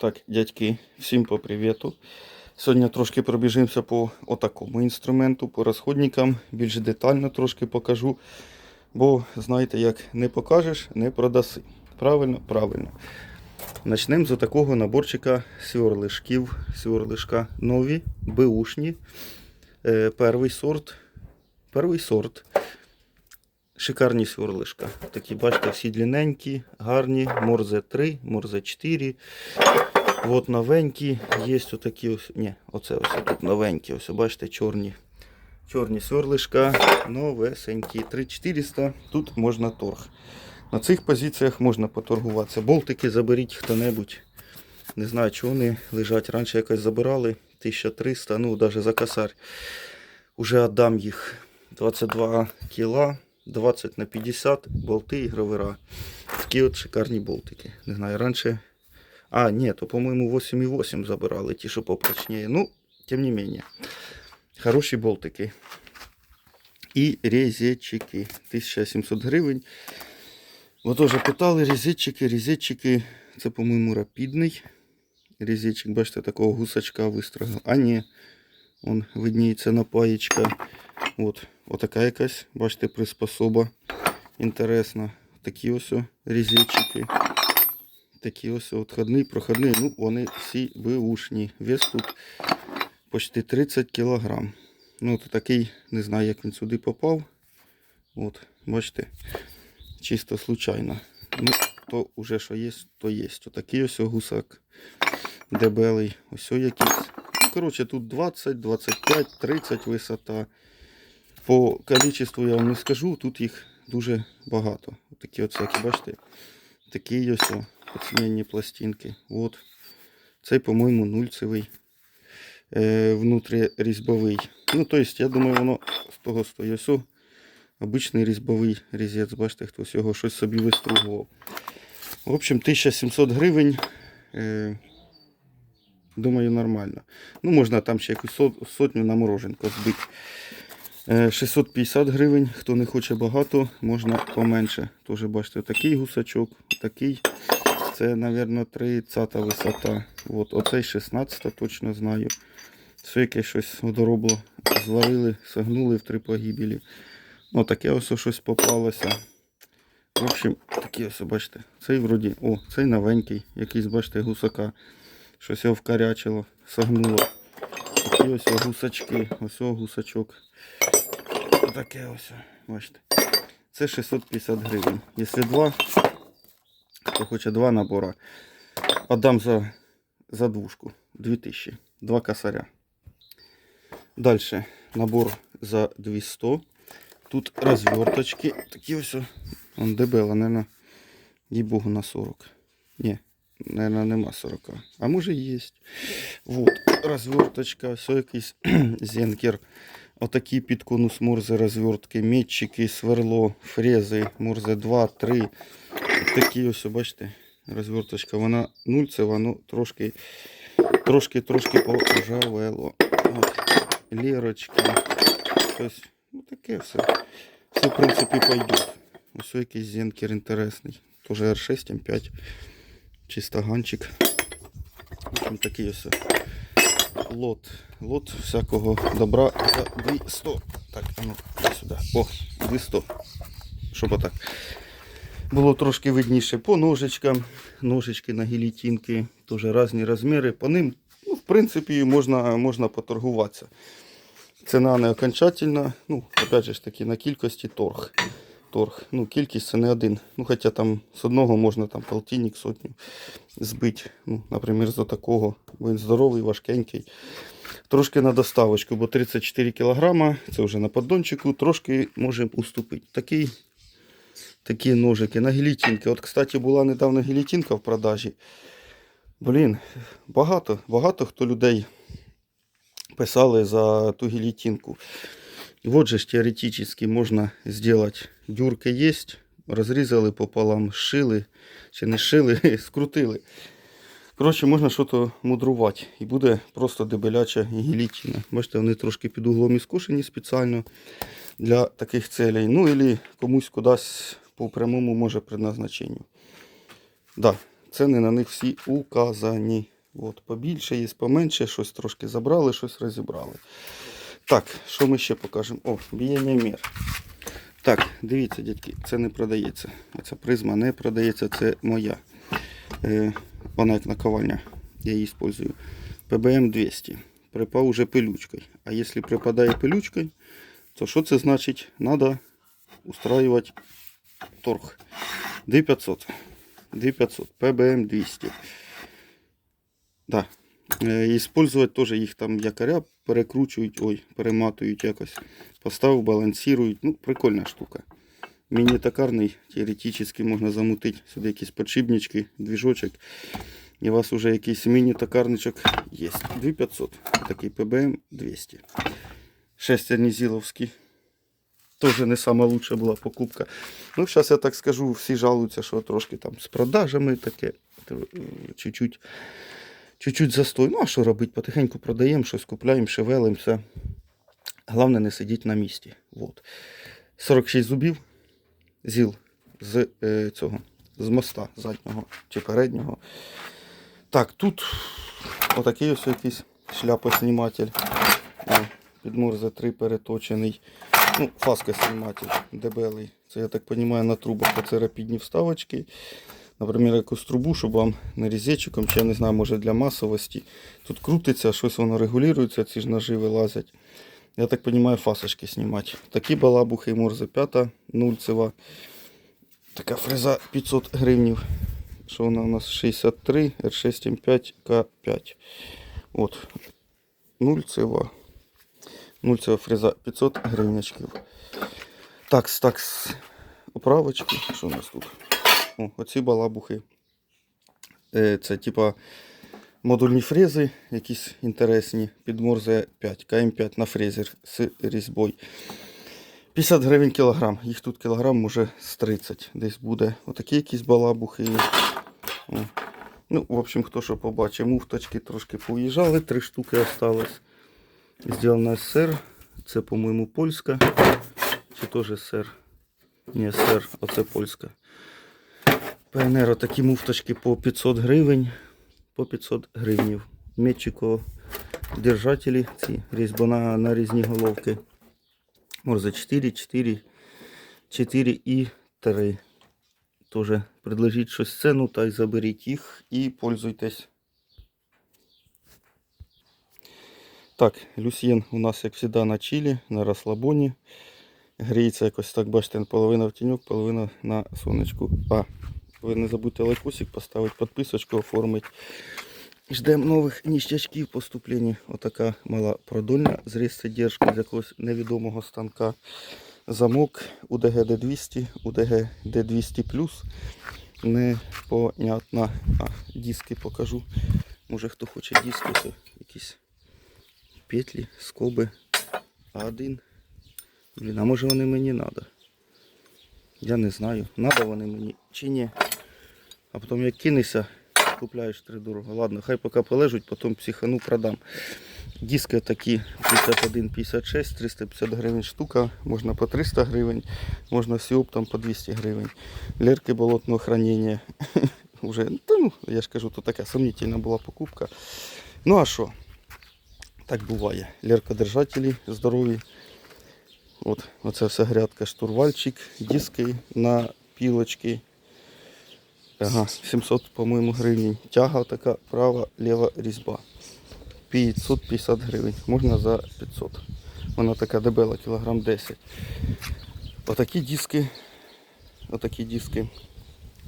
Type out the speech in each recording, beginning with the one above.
Так, дядьки, всім по привіту. Сьогодні трошки пробіжимося по отакому інструменту, по розходникам, більш детально трошки покажу. Бо, знаєте, як не покажеш, не продаси. Правильно? Правильно. Почнемо з такого наборчика сверлишків. Сверлишка нові, беушні. Е, перший сорт. Перший сорт. Шикарні сверлишка. Такі, бачите, всі длинненькі, гарні. Морзе 3, Морзе 4. От новенькі. Є отакі ось. Ні, оце ось тут новенькі. Ось, бачите, чорні. Чорні сверлишка, новесенькі. 3400. Тут можна торг. На цих позиціях можна поторгуватися. Болтики заберіть хто-небудь. Не знаю, чого вони лежать. Раніше якось забирали. 1300, ну навіть за косарь. Уже віддам їх 22 кіла, 20 на 50, болти і гравера. Такі от шикарні болтики. Не знаю, раніше. А, ні, то, по-моєму, 8,8 забирали, ті, що попрочніє. Ну, тим не менее. Хороші болтики. І резетчики. 1700 гривень. Ви теж питали, резетчики, резетчики. Це, по-моєму, рапідний. Резетчик, бачите, такого гусачка вистрогав. А ні, он видніється напаєчка. От, отака якась, бачите, приспособа. Інтересна. Такі ось о. Такі ось отходний, проходний. Ну, вони всі беушні. Вес тут почти 30 кг. Ну, от такий, не знаю, як він сюди попав. От, бачите, чисто случайно. Ну, то вже що є, то є. Отакий ось гусак дебелий. Ось якийсь. Ну, коротше, тут 20, 25, 30 висота. По кількості я вам не скажу, тут їх дуже багато. Такі от всякі, бачите, такі ось о, пластинки. От. Цей, по-моєму, нульцевий е, внутрірізьбовий. Ну, тобто, я думаю, воно з того стоїть. Обичний різьбовий різець, бачите, хтось його щось собі вистругував. В общем, 1700 гривень. Е, думаю, нормально. Ну, можна там ще якусь сотню на мороженко збити. Е, 650 гривень. Хто не хоче багато, можна поменше. Тоже бачите, такий гусачок, такий. Це, мабуть, 30 висота. От, оцей 16 точно знаю. Все яке щось одоробло. Зварили, согнули в три погибелі. Ну, таке ось щось попалося. В общем, такі ось, бачите, цей вроді, о, цей новенький, якийсь, бачите, гусака. Щось його вкарячило, согнуло. Такі ось гусачки, ось о гусачок. Отаке ось, бачите. Це 650 гривень. Якщо два, хто хоче два набора, отдам за, за двушку. 2000. Два косаря. Дальше набор за 200. Тут розверточки. Такі ось. Он дебела, наверное, їй богу на 40. Ні, наверное, нема 40. А може є. Вот, розверточка, все якийсь зенкер. Отакі під конус морзе розвертки, метчики, сверло, фрези, морзе 2, 3. Такі ось, бачите, розверточка. Вона нульцева, ну трошки, трошки, трошки поржавело. От. Лірочки. Щось, ну таке все. Все, в принципі, пойдет. Ось якийсь зенкер інтересний. Тоже R6 М5. Чистоганчик. В общем, такий ось лот. Лот всякого добра за 200. Так, а ну, сюди. О, 200. Щоб отак. Було трошки видніше по ножичкам. Ножички на гілітінки. Теж різні розміри. По ним, ну, в принципі, можна, можна поторгуватися. Ціна не окончательна. Ну, опять же таки, на кількості торг. Торг. Ну, кількість це не один. Ну, хоча там з одного можна там полтинник, сотню збити. Ну, наприклад, з такого. Він здоровий, важкенький. Трошки на доставочку, бо 34 кг, це вже на поддончику, трошки можемо уступити. Такий, такі ножики на гілітінки. От, кстати, була недавно гілітінка в продажі. Блін, багато, багато хто людей писали за ту гілітінку. Вот же ж теоретически можно сделать. Дюрка есть. Розрізали пополам, шили, чи не шили, скрутили. Коротше, можна щось мудрувати. І буде просто дебеляча гілітіна. Бачите, вони трошки під углом і скушені спеціально для таких целей. Ну, або комусь кудись по прямому може предназначенню. Да, ціни на них всі указані. От, побільше є, поменше, щось трошки забрали, щось розібрали. Так, що ми ще покажемо? О, біяння мір. Так, дивіться, дядьки, це не продається. Ця призма не продається, це моя. Е, вона як наковальня. Я її использую. ПБМ 200. Припав уже пилючкою. А якщо припадає пилючкою, то що це значить? Надо устраивать торг. 2500. 2500. ПБМ 200. Да. Е, Использовать теж їх там якоря перекручують, ой, перематують якось. Поставив, балансирують. Ну, прикольна штука. Міні-токарний, теоретично можна замутити сюди якісь подшипнички, двіжочок. І у вас вже якийсь міні-токарничок є. 2500. Такий ПБМ 200. Шестерні зіловські. Тоже не лучша була покупка. Ну, зараз я так скажу, всі жалуються, що трошки там з продажами таке. Чуть-чуть, чуть-чуть застой. Ну, а що робити? Потихеньку продаємо, щось купляємо, шевелимося. Головне не сидіти на місці. Вот. 46 зубів. Зіл з е, цього, з моста заднього чи переднього. Так, тут отакий ось якийсь шляпосніматель. О, Під Морзе 3 переточений. Ну, фаскосніматель дебелий. Це, я так розумію, на трубах це рапідні вставочки. Наприклад, якусь трубу, щоб вам нарізечиком, чи я не знаю, може для масовості. Тут крутиться, щось воно регулюється, ці ж ножи вилазять. Я так розумію, фасочки знімати. Такі балабухи Морзе 5 нульцева. Така фреза 500 гривнів. Що вона у нас 63 R6 К5. От. Нульцева. Нульцева фреза 500 гривнячків. Такс, такс. Оправочки. Що у нас тут? О, оці балабухи. Е, Це типа модульні фрези, якісь інтересні. Під Морзе 5, КМ5 на фрезер з різьбою. 50 гривень кілограм. Їх тут кілограм може з 30 десь буде. Отакі якісь балабухи. О. Ну, в общем, хто що побачив, муфточки трошки поїжджали, три штуки осталось. Сделана СССР. Це, по-моєму, польська. Чи теж СССР? Ні, СССР, оце польська. ПНР такі муфточки по 500 гривень. По 500 гривнів. Метчико держателі, ці різьба на, різні головки. Морзе 4, 4, 4 і 3. Тоже предложіть щось ціну, та й заберіть їх і пользуйтесь. Так, люсьєн у нас, як завжди, на чилі, на розслабоні. Гріється якось так, бачите, половина в тіньок, половина на сонечку. А, ви не забудьте лайкосик поставити, підписочку оформити. Ждемо нових ніштячків поступлення. Отака мала продольна зріз сидержки з якогось невідомого станка. Замок УДГ Д200, УДГ Д200 Непонятно. А, диски покажу. Може хто хоче диски, то якісь петлі, скоби. А1. Блін, а може вони мені треба? Я не знаю, надо вони мені чи ні. А потім як кинешся, купляєш три дорого. Ладно, хай поки полежуть, потім психану продам. Диски такі 51,56, 350 гривень штука, можна по 300 гривень, можна всі оптом по 200 гривень. Лерки болотного хранення. Уже, ну, я ж кажу, то така сумнітельна була покупка. Ну а що? Так буває. Леркодержателі здорові. От, оце вся грядка, штурвальчик, диски на пілочки. Ага, 700, по-моєму, гривень. Тяга така, права, ліва різьба. 550 гривень. Можна за 500. Вона така дебела, кілограм 10. Отакі диски. Отакі диски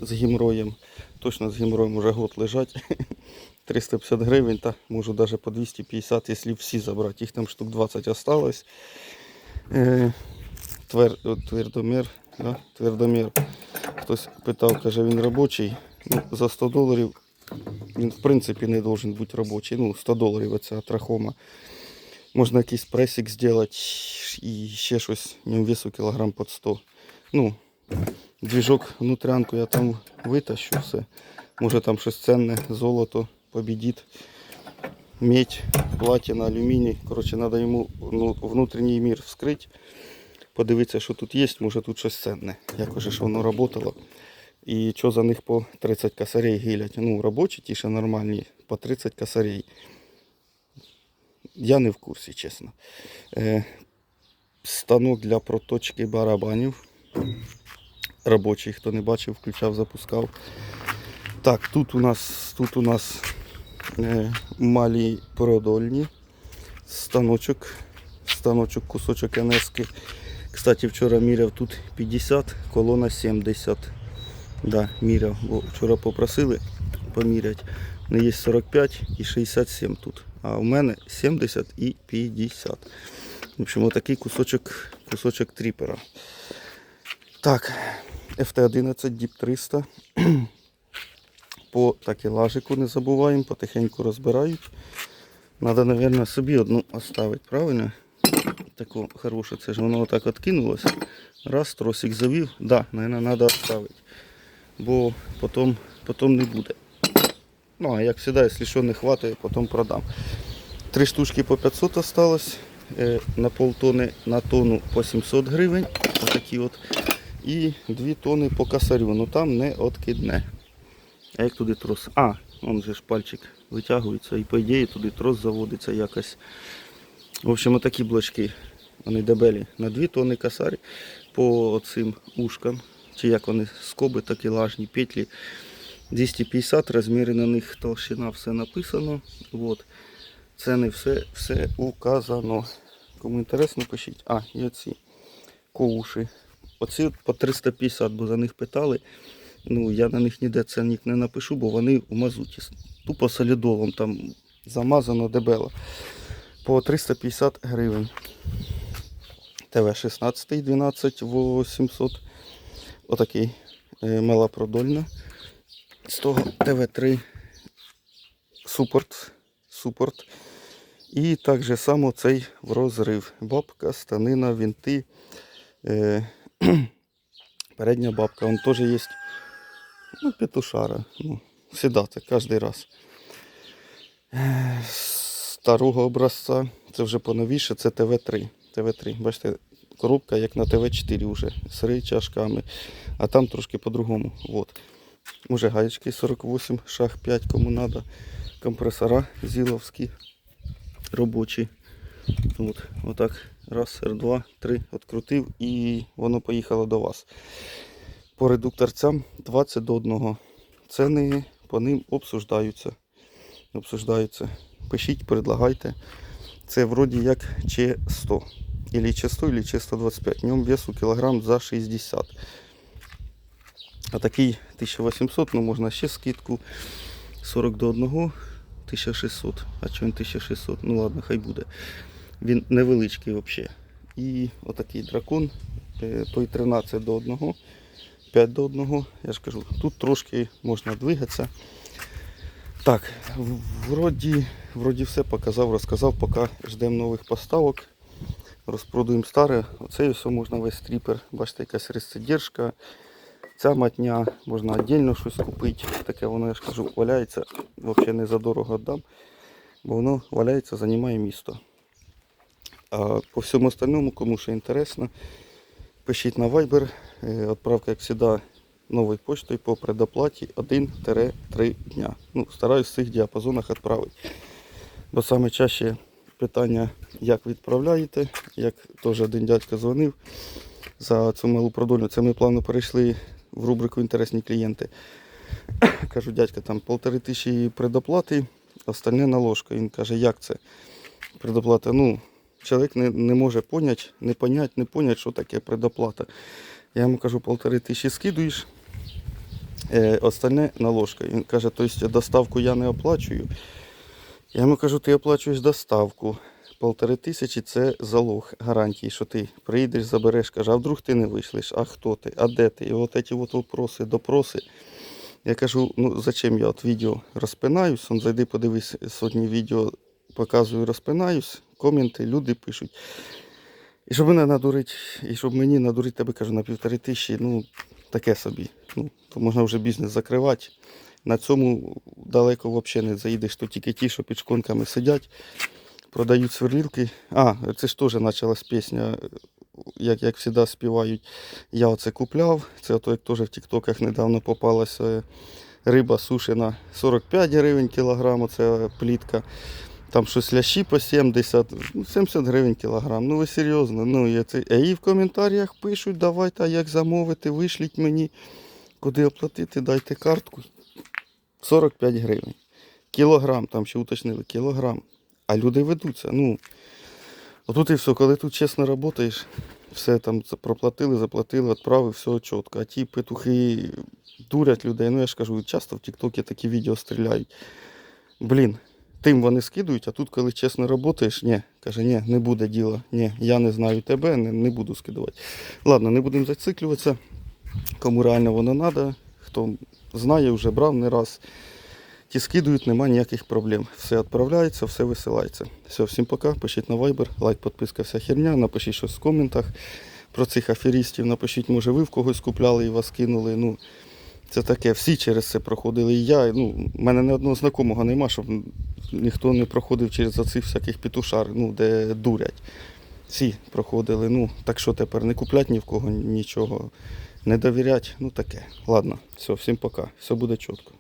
з гімроєм. Точно з гімроєм уже год лежать. 350 гривень, та можу навіть по 250, якщо всі забрати. Їх там штук 20 осталось. Е, твер, твердомір, да? твердомір. Хтось питав, каже, він робочий. Ну, за 100 доларів він в принципі не должен бути робочий. Ну, 100 доларів оця трахома. Можна якийсь пресик зробити і ще щось. Ньому весу кілограм під 100. Ну, двіжок, внутрянку я там витащу все. Може там щось ценне, золото, побідіт, медь, платина, алюміній. Коротше, треба йому ну, внутрішній мір вскрити. Подивитися, що тут є, може тут щось ценне. Як уже ж воно працювало. І що за них по 30 косарей гилять? Ну, робочі ті ще нормальні, по 30 косарей. Я не в курсі, чесно. Е, станок для проточки барабанів. Робочий, хто не бачив, включав, запускав. Так, тут у нас, тут у нас е, малі продольні. Станочок, станочок, кусочок НСки. Кстати, вчора міряв тут 50, колона 70. Да, міряв, бо вчора попросили поміряти. Мене є 45 і 67 тут. А у мене 70 і 50. В общем, отакий кусочок, кусочок тріпера. Так, FT11 Deep 300. По такелажику не забуваємо, потихеньку розбирають. Надо, мабуть, собі одну оставити, правильно? Таку хорошу, це ж воно отак откинулось. Раз, тросик завів. Да, треба оставити. Бо потім, потім не буде. Ну, а як завжди, якщо що не хватає, потім продам. Три штучки по 500 осталось. Е, На полтони на тонну по 700 гривень. Отакі от. І 2 тони по косарю. Ну там не откидне. А як туди трос? А, он же ж пальчик витягується і по ідеї туди трос заводиться якось. В общем, отакі блочки. Вони дебелі. На 2 тони косарі по цим ушкам. Чи як вони скоби такі лажні петлі. 250 розміри на них толщина, все написано. Вот. Це не все, все указано. Кому інтересно, пишіть. А, і оці коуші. Оці по 350, бо за них питали. Ну, я на них ніде ценник не напишу, бо вони в мазуті. Тупо солідолом там замазано дебело. По 350 гривень. ТВ 16, 12, 800. Отакий е, мала продольна. З того ТВ3 супорт. супорт. І так же само цей в розрив. Бабка, станина, вінти. Е, передня бабка. Он теж є. Ну, петушара. Ну, сідати кожен раз. Старого образця. Це вже поновіше, це ТВ3. ТВ3. Бачите, коробка як на ТВ4 вже. З рычажками. А там трошки по-другому. Вот. Уже гаєчки 48, шаг 5, кому надо. Компресора зіловські робочі. От, отак. Раз, два, три, відкрутив і воно поїхало до вас. По редукторцям 20 до 1. Ціни по ним обсуждаються. Обсуждаються. Пишіть, предлагайте. Це вроді як Ч100. Или Ч100, или Ч125. В ньому весу кілограм за 60. А такий 1800, ну можна ще скидку. 40 до 1, 1600. А він 1600? Ну ладно, хай буде. Він невеличкий взагалі. І отакий дракон, е, той 13 до 1, 5 до 1. Я ж кажу, тут трошки можна двигатися. Так, вроді, вроді все показав, розказав, поки ждемо нових поставок. Розпродуємо старе. Оцей все можна весь стріпер. Бачите, якась розсидержка. Ця матня можна віддільно щось купити. Таке воно, я ж кажу, валяється. Взагалі не задорого віддам. Бо воно валяється, займає місто. А по всьому остальному, кому ще інтересно, пишіть на Viber. Е, Відправка, як завжди, новою почтою по предоплаті 1-3 дня. Ну, стараюсь в цих діапазонах відправити. Бо саме чаще питання, як відправляєте, як теж один дядько дзвонив за цю малу продольну. Це ми плавно перейшли в рубрику Інтересні клієнти. Кажу, дядька, там полтори тисячі предоплати, остальне наложка. Він каже, як це предоплата? Ну, чоловік не, не може поняти, не понять, не понять, що таке предоплата. Я йому кажу, полтори тисячі скидуєш, е, остальне наложка. Він каже, тобто доставку я не оплачую. Я йому кажу, ти оплачуєш доставку. Полтори тисячі це залог гарантії, що ти приїдеш, забереш, каже, а вдруг ти не вийшлеш, а хто ти, а де ти? І от ці от вопроси, допроси. Я кажу, ну зачем я от відео розпинаюсь, он зайди, подивись сотні відео, показую, розпинаюсь, коменти, люди пишуть. І щоб мене надурить, і щоб мені надурити тебе, кажу, на півтори тисячі, ну таке собі. Ну, то можна вже бізнес закривати. На цьому далеко взагалі не заїдеш, то тільки ті, що під шконками сидять, продають сверлілки. А, це ж теж почалась пісня. як, як завжди співають. Я оце купляв. Це ото як теж в Тіктоках недавно попалася риба сушена 45 гривень кілограм, оце плітка. Там щось лящі по 70, ну, 70 гривень кілограм. Ну ви серйозно. Ну, я це... І в коментарях пишуть, давайте, як замовити, вишліть мені, куди оплатити, дайте картку. 45 гривень. Кілограм, там ще уточнили, кілограм. А люди ведуться. Ну, отут і все, коли тут чесно працюєш, все там проплатили, заплатили, відправив, все чітко. А ті петухи дурять людей. Ну я ж кажу, часто в Тіктокі такі відео стріляють. Блін, тим вони скидують, а тут, коли чесно працюєш, ні, каже, ні, не буде діла. Ні, я не знаю тебе, не, не буду скидувати. Ладно, не будемо зациклюватися. Кому реально воно треба, хто знає, вже брав не раз. Ті скидують, нема ніяких проблем. Все відправляється, все висилається. Все, всім пока. Пишіть на Viber, лайк, підписка, вся херня. Напишіть щось в коментах про цих аферістів. Напишіть, може, ви в когось купляли і вас кинули. Ну, це таке, всі через це проходили. І я, ну, в мене ні одного знакомого нема, щоб ніхто не проходив через оцих всяких петушар, ну, де дурять. Всі проходили. Ну, так що тепер не куплять ні в кого нічого, не довірять. Ну таке. Ладно, все, всім пока. Все буде чітко.